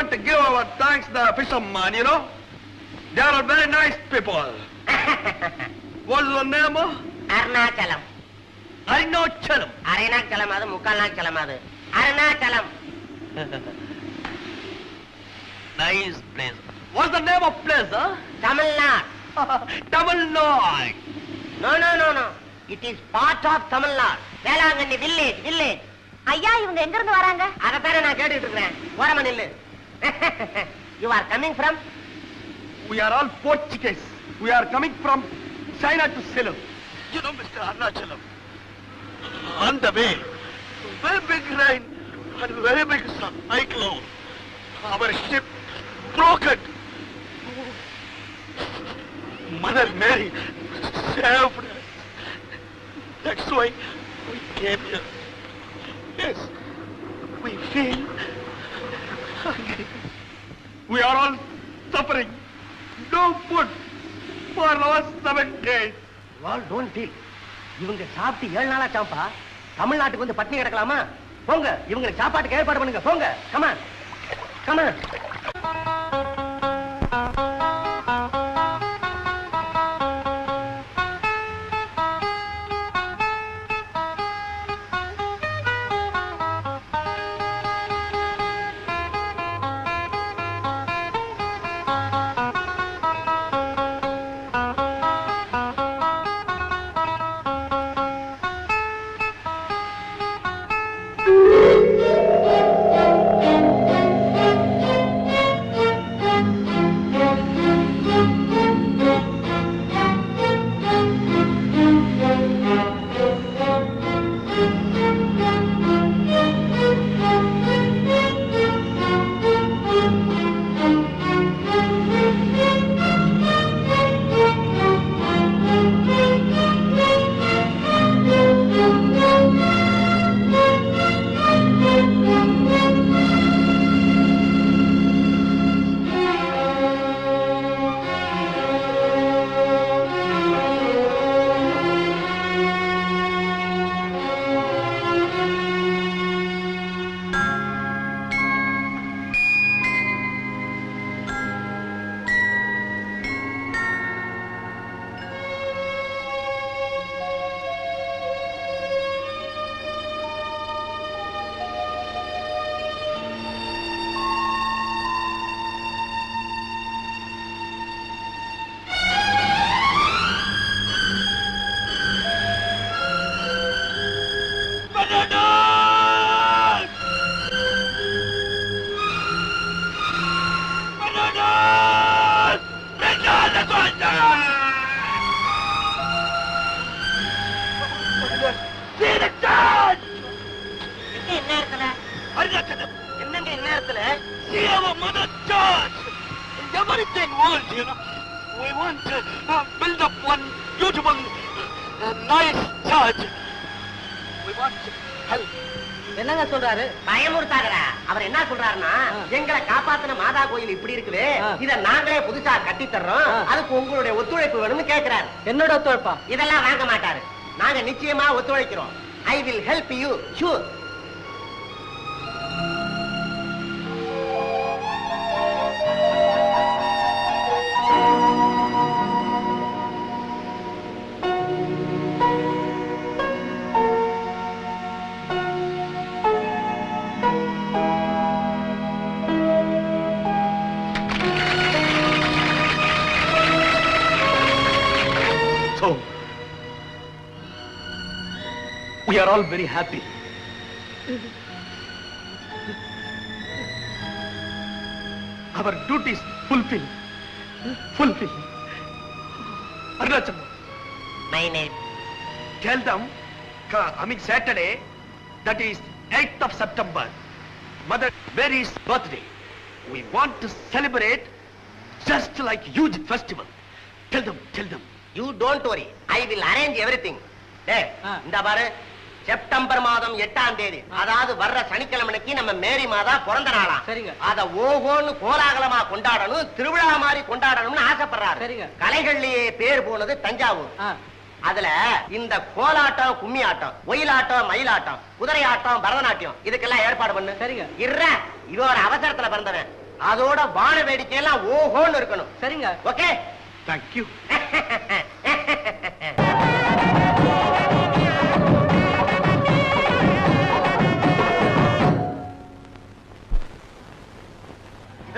want to give our thanks to the fisherman, you know. They are very nice people. What is your name? Arunachalam Arunachalem. அரைநாச்சலம் அது முக்கால் நாச்சலம் அது Arunachalam Nice place. What's the name of place, huh? Tamil Nadu Tamil Nadu. No no no no it is part of Tamil Nadu Velankanni village village ஐயா இவங்க எங்க இருந்து வராங்க அதைத்தானே நான் கேட்டுட்டு இருக்கிறேன் ஓரமா நில்லு you are coming from? We are all Portuguese. We are coming from China to Salem. You know, Mr. Arnachalam, on the way, very big rain and very big cyclone. Our ship broken. Mother Mary saved us. That's why we came here. Yes, we feel We are all suffering. No food for last seven days. You all don't feel இவங்க சாப்பிட்டு ஏழு நாளா சாப்பா தமிழ்நாட்டுக்கு வந்து பட்டினி கிடக்கலாமா? போங்க. இவங்களுக்கு சாப்பாட்டுக்கு ஏற்பாடு பண்ணுங்க. போங்க. கமா கமா இந்நேரத்துல see our mother everything world, you know, we want to uh, build up one beautiful, uh, nice church. We want to help. என்னங்க சொல்றாரு? பயமுறுத்தாதடா. அவர் என்ன சொல்றாருன்னா எங்களை காப்பாத்தின மாதா கோயில் இப்படி இருக்குது. இத நாங்களே புதுசா கட்டி தர்றோம். அதுக்கு உங்களுடைய ஒத்துழைப்பு வேணும்னு கேக்குறாரு. என்னோட ஒத்துழைப்பா? இதெல்லாம் வாங்க மாட்டாரு. நாங்க நிச்சயமா ஒத்துழைக்கிறோம். I will help you sure are all very happy. Our duties fulfilled. Fulfilled. Arunachalam, my name tell them, ca- I mean Saturday, that is 8th of September, Mother Mary's birthday. We want to celebrate just like huge festival. Tell them, tell them. You don't worry I will arrange everything ah. இந்த பாரு September மாதம் எட்டாம் தேதி. அதாவது வர்ற சனிக்கிழமைக்கு நம்ம மேரி மாதா பிறந்த நாளா. சரிங்க. அத ஓஹோன்னு கோலாகலமா கொண்டாடணும் திருவிழா மாதிரி கொண்டாடணும்னு ஆசைப்படுறாரு. சரிங்க. கலைகள்லயே பேர் போனது தஞ்சாவூர். அதுல இந்த கோலாட்டம் கும்மி ஆட்டம் ஒயிலாட்டம் மயிலாட்டம் குதிரை ஆட்டம் பரதநாட்டியம் இதுக்கெல்லாம் ஏற்பாடு பண்ணு. சரிங்க. இர்ற இவன் ஒரு அவசரத்துல பிறந்தவன். அதோட வான வேடிக்கை எல்லாம் ஓஹோன்னு இருக்கணும். சரிங்க. ஓகே? தேங்க்யூ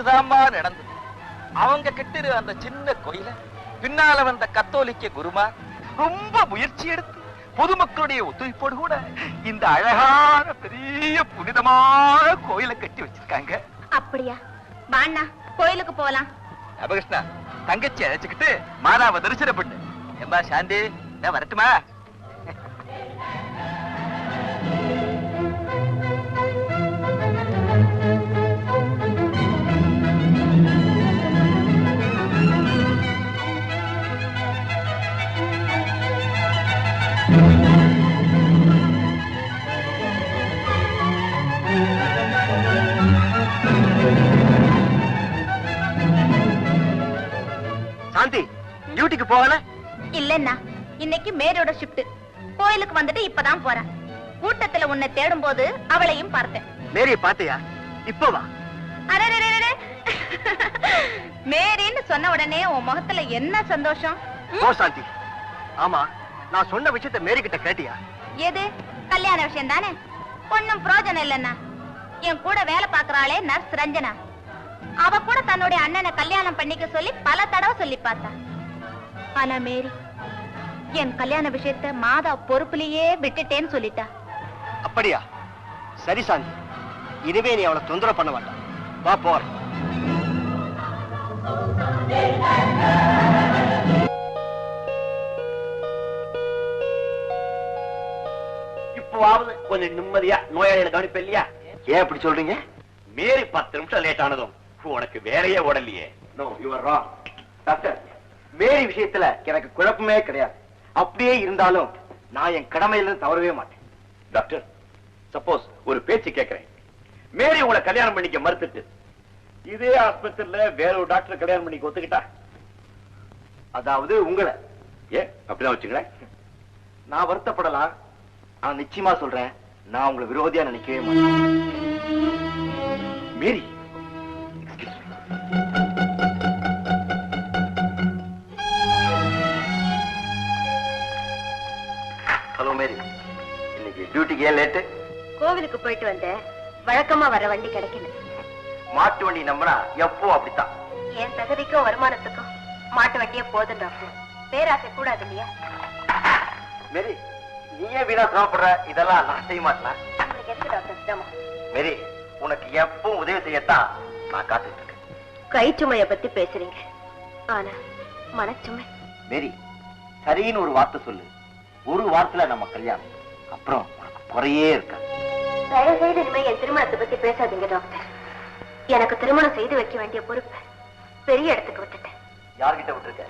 இதுதாம்மா நடந்தது. அவங்க கட்டிரு அந்த சின்ன கோயில பின்னால வந்த கத்தோலிக்க குருமா ரொம்ப முயற்சி எடுத்து பொதுமக்களுடைய ஒத்துழைப்போடு கூட இந்த அழகான பெரிய புனிதமான கோயிலை கட்டி வச்சிருக்காங்க. அப்படியா? வாண்ணா கோயிலுக்கு போலாம். அபகிருஷ்ணா தங்கச்சி அழைச்சுக்கிட்டு மாதாவை தரிசனம் பண்ணு. ஏம்பா சாந்தி நான் வரட்டுமா? சாந்தி டியூட்டிக்கு போகல? இல்லன்னா இன்னைக்கு மேரோட ஷிஃப்ட் கோயிலுக்கு வந்துட்டு இப்பதான் போறேன். கூட்டத்துல உன்னை தேடும் போது அவளையும் பார்த்தேன். மேரிய பாத்தியா இப்போ வா. மேரின்னு சொன்ன உடனே உன் முகத்துல என்ன சந்தோஷம்? ஓ சாந்தி. ஆமா நான் சொன்ன விஷயத்த மேரி கிட்ட கேட்டியா? எது? கல்யாண விஷயம் தானே ஒண்ணும் பிரயோஜனம் இல்லைன்னா என் கூட வேலை பாக்குறாளே நர்ஸ் ரஞ்சனா. அவ கூட தன்னுடைய அண்ணனை கல்யாணம் பண்ணிக்க சொல்லி பல தடவை சொல்லி பார்த்தா. ஆனா மேரி என் கல்யாண விஷயத்த மாதா பொறுப்புலயே விட்டுட்டேன்னு சொல்லிட்டா. அப்படியா? சரி சாந்தி. இனிமே நீ அவளை தொந்தரவு பண்ண வேண்டாம். வா போறேன். இப்போவாவது கொஞ்சம் நிம்மதியா நோயாளிகளை கவனிப்ப இல்லையா? ஏன் அப்படி சொல்றீங்க? மேரி பத்து நிமிஷம் லேட் ஆனதும் உனக்கு வேலையே ஓடலையே. No you are wrong doctor Mary விஷயத்துல எனக்கு குழப்பமே கிடையாது. அப்படியே இருந்தாலும் நான் என் கடமையிலிருந்து தவறவே மாட்டேன். டாக்டர் சப்போஸ் ஒரு பேச்சு கேட்கிறேன். மேரி உங்களை கல்யாணம் பண்ணிக்க மறுத்துட்டு இதே ஆஸ்பத்திரியில வேற ஒரு டாக்டர் கல்யாணம் பண்ணிக்க ஒத்துக்கிட்டா? அதாவது உங்களை. ஏ அப்படிதான் வச்சுங்களேன் நான் வருத்தப்படலாம். ஆனா நிச்சயமா சொல்றேன் நான் உங்களை விரோதியா நினைக்கவே மாட்டேன். Mary hello Mary. இன்னைக்கு டியூட்டிக்கு ஏன் லேட்டு கோவிலுக்கு போயிட்டு வந்தேன். வழக்கமா வர வண்டி கிடைக்கல. மாட்டு வண்டி நம்பினா எப்போ அப்படித்தான். என் தகுதிக்கும் வருமானத்துக்கும் மாட்டு வண்டியே போதும் டாக்டர். பேராசை கூடாது இல்லையா? மேரி நீயே வீணா சிரமப்படுற? இதெல்லாம் நான் செய்ய மாட்டேன்? உங்களுக்கு எதுக்கு டாக்டர் சிரமம்? மேரி உனக்கு எப்பவும் உதவி செய்யத்தான் நான் காத்துட்டு இருக்கேன். கைச்சுமைய பத்தி பேசுறீங்க. ஆனா மனச்சுமை. மேரி சரின்னு ஒரு வார்த்தை சொல்லு. ஒரு வாரத்துல நம்ம கல்யாணம். அப்புறம் உனக்கு குறையே இருக்காது. தயவு செய்து இனிமே என் திருமணத்தை பத்தி பேசாதீங்க டாக்டர். எனக்கு திருமணம் செய்து வைக்க வேண்டிய பொறுப்பு பெரிய இடத்துக்கு விட்டுட்டேன். யார்கிட்ட விட்டுருக்க?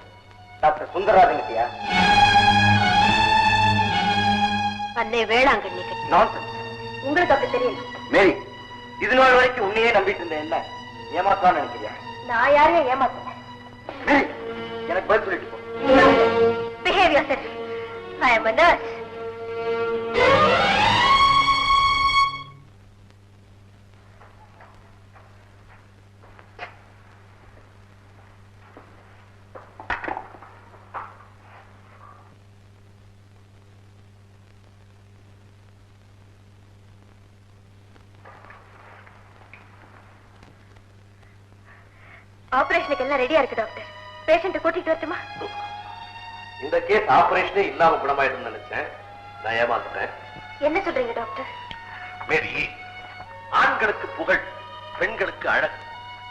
டாக்டர் சுந்தரராஜன் கிட்டயா? அன்னை வேளாங்கண்ணி உங்களுக்கு அப்படி தெரியல மேரி இது நாள் வரைக்கும் உன்னையே நம்பிட்டு இருந்தேன் என்ன? ஏமாத்தான்னு நினைக்கிறியா? நான் யாரையும் ஏமாத்தல. மேரி எனக்கு பதில் சொல்லிட்டு போ. யோர் செல்ஃப் ஐ அம் ஆபரேஷனுக்கு எல்லாம் ரெடியா இருக்கு டாக்டர் பேஷண்ட்டை கூட்டிட்டு வரட்டுமா? இந்த கேஸ் ஆபரேஷனே இல்லாம குணமாயிடும் நினைச்சேன். நான் ஏமாத்துட்டேன் என்ன சொல்றீங்க டாக்டர் மேரி ஆண்களுக்கு புகழ் பெண்களுக்கு அழகு.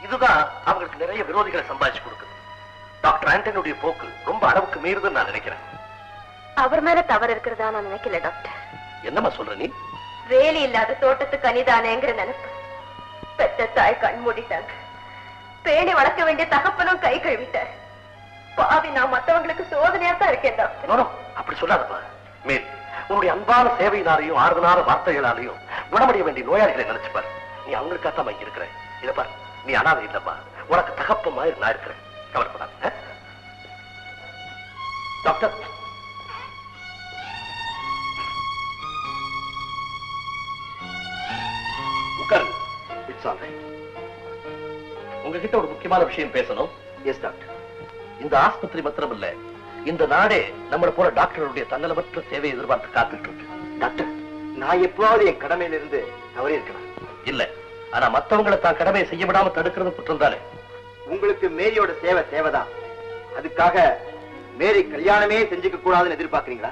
இதுதான் அவங்களுக்கு நிறைய விரோதிகளை சம்பாதிச்சு கொடுக்குது. டாக்டர் ஆண்டனியுடைய போக்கு ரொம்ப அளவுக்கு மீறுதுன்னு நான் நினைக்கிறேன். அவர் மேல தவறு இருக்கிறதா நான் நினைக்கல டாக்டர் என்னம்மா சொல்ற நீ? வேலி இல்லாத தோட்டத்துக்கு அனிதானேங்கிற நினைப்பு. பெத்த தாய் கண் மூடிட்டாங்க பேணி வளர்க்க வேண்டிய தகப்பனும் கை கழுவிட்டார். பாவி நான் மத்தவங்களுக்கு சோதனையா தான் இருக்கேன் டாக்டர் நோ, நோ, அப்படி சொல்லாதப்பா. மேரி உன்னுடைய அன்பான சேவையினாலையும் ஆறுதலான வார்த்தைகளாலையும் குணமடைய வேண்டிய நோயாளிகளை நினைச்சு பாரு. நீ அவங்களுக்காக இங்க இருக்கிற. இத பாரு நீ அனாதை இல்லப்பா உனக்கு தகப்ப மாதிரி நான் இருக்கிறேன். கவலைப்படாத? டாக்டர். உட்காருங்க. இட்ஸ் ஆல் ரைட் உங்ககிட்ட ஒரு முக்கியமான விஷயம் பேசணும். Yes doctor. இந்த ஆஸ்பத்திரி மாத்திரம் இல்ல இந்த நாடே நம்மள போல டாக்டருடைய தன்னலமற்ற சேவையை எதிர்பார்த்து காத்துட்டு இருக்கு. டாக்டர் நான் எப்பவாவது என் கடமையில இருந்து தவறி இருக்கலாம் இல்ல ஆனா மத்தவங்களை தான் கடமையை செய்ய விடாம தடுக்கிறது குற்றம் தானே? உங்களுக்கு மேரியோட சேவை தேவைதான். அதுக்காக மேரி கல்யாணமே செஞ்சுக்க கூடாதுன்னு எதிர்பார்க்கறீங்களா?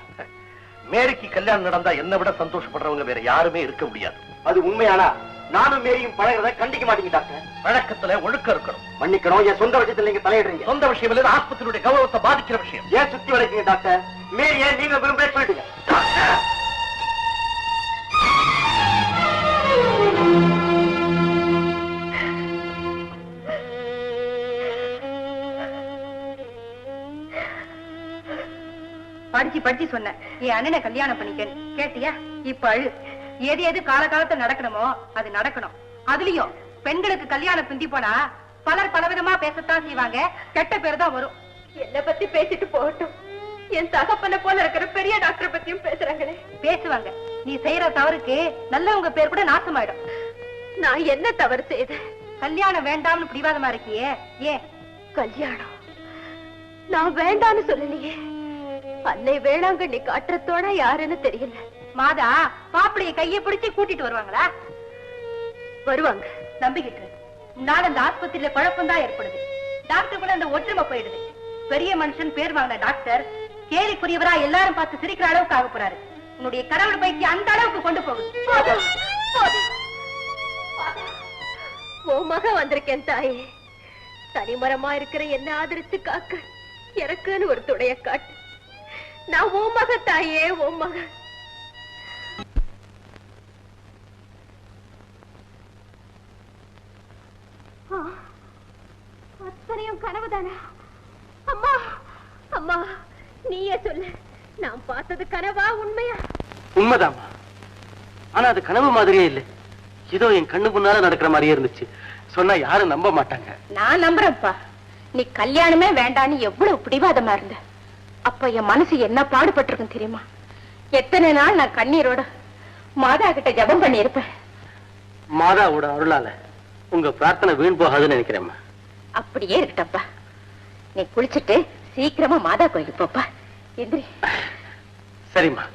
மேரிக்கு கல்யாணம் நடந்தா என்னை விட சந்தோஷப்படுறவங்க வேற யாருமே இருக்க முடியாது. அது உண்மையானா? நானும் மேரியும் பழகிறத கண்டிக்க மாட்டீங்க டாக்டர். வழக்கத்துல ஒழுக்கம் இருக்கணும். மன்னிக்கணும் என் சொந்த விஷயத்துல நீங்க தலையிடுறீங்க. சொந்த விஷயம் இல்ல ஆஸ்பத்திரியுடைய கௌரவத்தை பாதிக்கிற விஷயம். ஏன் சுத்தி வளைக்கீங்க டாக்டர்? மேரிய நீங்க விரும்பவே சொல்லிட்டீங்க? படிச்சு படிச்சு சொன்னேன். என் அண்ணனை கல்யாணம் பண்ணிக்க கேட்டியா? இப்ப அழு. எது எது காலகாலத்துல நடக்கணுமோ அது நடக்கணும். அதுலயும் பெண்களுக்கு கல்யாணம் பிந்தி போனா பலர் பலவிதமா பேசத்தான் செய்வாங்க. கெட்ட பேர் தான் வரும். என்ன பத்தி பேசிட்டு போகட்டும். என் தகப்பனை போல இருக்கிற பெரிய டாக்டர் பத்தியும் பேசுறாங்களே. பேசுவாங்க. நீ செய்யற தவறுக்கு நல்லவங்க பேர் கூட நாசமாயிடும். நான் என்ன தவறு செய்தேன்? கல்யாணம் வேண்டாம்னு பிடிவாதமா இருக்கியே? ஏன்? கல்யாணம். நான் வேண்டான்னு சொல்லலையே. அன்னை வேளாங்கண்ணி காட்டுறதோட யாருன்னு தெரியல. மாதா மாப்பிளைய கையை பிடிச்சு கூட்டிட்டு வருவாங்களா? வருவாங்க. நம்பிக்கிட்டு. இரு. அந்த ஆஸ்பத்திரியில குழப்பம் தான் ஏற்படுது. டாக்டர் கூட அந்த ஒற்றுமை போயிடுது. பெரிய மனுஷன் பேர் வாங்கின டாக்டர் கேலிக்குரியவரா எல்லாரும் பார்த்து சிரிக்கிற அளவுக்கு ஆக போறாரு. உன்னுடைய கடவுள் பைக்கு அந்த அளவுக்கு கொண்டு போகுது. உன் வந்திருக்கேன் தாயே. தனிமரமா இருக்கிற என்ன ஆதரித்து காக்க எனக்குன்னு ஒரு துணைய காட்டு. நான் உன் மக தாயே உன் மக அத்தனையும் கனவுதானா? அம்மா அம்மா நீயே சொல்லு. நான் பார்த்தது கனவா உண்மையா? உண்மைதாம்மா. ஆனா அது கனவு மாதிரியே இல்லை. ஏதோ என் கண்ணு முன்னால நடக்கிற மாதிரியே இருந்துச்சு. சொன்னா யாரும் நம்ப மாட்டாங்க. நான் நம்புறேன்ப்பா. நீ கல்யாணமே வேண்டான்னு எவ்வளவு பிடிவாதமா இருந்த. அப்ப என் மனசு என்ன பாடுபட்டிருக்கும் தெரியுமா? எத்தனை நாள் நான் கண்ணீரோட மாதா கிட்ட ஜெபம் பண்ணி இருப்பேன் மாதாவோட அருளால. உங்க பிரார்த்தனை வீண் போகாதுன்னு நினைக்கிறேம்மா. அப்படியே இருக்கட்டப்பா. நீ குளிச்சிட்டு சீக்கிரமா மாதா கோயிலுக்கு போப்பா. எந்திரி. சரிம்மா.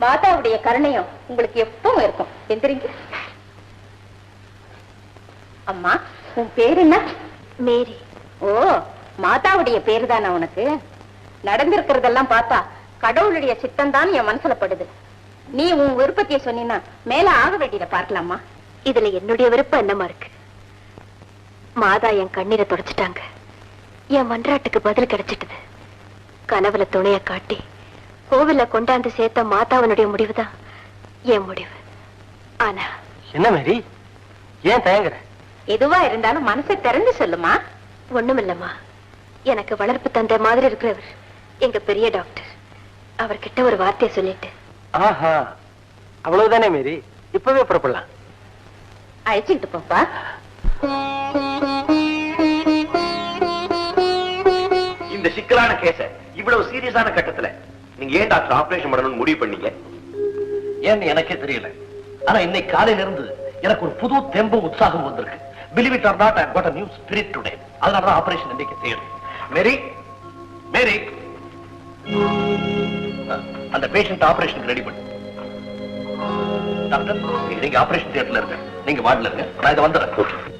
மாதாவுடைய கருணையும் உங்களுக்கு எப்பவும் இருக்கும். எந்திரிங்க. அம்மா உன் பேர் என்ன? மேரி. ஓ மாதாவுடைய பேரு தானே உனக்கு? நடந்திருக்கிறதெல்லாம் பார்த்தா கடவுளுடைய சித்தம் தான் என் மனசுல படுது. நீ உன் விருப்பத்தைய சொன்னீன்னா மேல ஆக வேண்டியத பார்க்கலாமா? இதுல என்னுடைய விருப்பம் என்னமா இருக்கு? மாதா என் கண்ணீரை தொடச்சிட்டாங்க. என் மன்றாட்டுக்கு பதில் கிடைச்சிட்டது. கனவுல துணைய காட்டி கோவில்ல கொண்டாந்து சேர்த்த மாதாவனுடைய முடிவுதான் என் முடிவு. ஆனா என்ன மேரி? ஏன் தயங்குற? எதுவா இருந்தாலும் மனசை திறந்து சொல்லுமா? ஒண்ணுமில்லம்மா. எனக்கு வளர்ப்பு தந்த மாதிரி இருக்கிறவர் எங்க பெரிய டாக்டர். அவர்கிட்ட ஒரு வார்த்தையை சொல்லிட்டு. ஆஹா. அவ்வளவுதானே மேரி? இப்பவே புறப்படலாம். அழைச்சிட்டு போப்பா. இந்த சிக்கலான கேச இவ்வளவு சீரியஸான கட்டத்துல நீங்க ஏன் டாக்டர் ஆபரேஷன் பண்ணணும்னு முடிவு பண்ணீங்க? ஏன்னு எனக்கே தெரியல. ஆனா இன்னைக்கு காலையில இருந்து எனக்கு ஒரு புது தெம்பும் உற்சாகம் வந்திருக்கு. Believe it or not I got a new spirit today அதனால தான் ஆபரேஷன் இன்னைக்கு செய்யணும் மேரி மேரி அந்த பேஷண்ட் ஆபரேஷனுக்கு ரெடி பண்ணு. டாக்டர் நீங்க ஆபரேஷன் தியேட்டர்ல இருங்க நீங்க வார்டுல இருங்க. நான் இதை வந்துடுறேன்.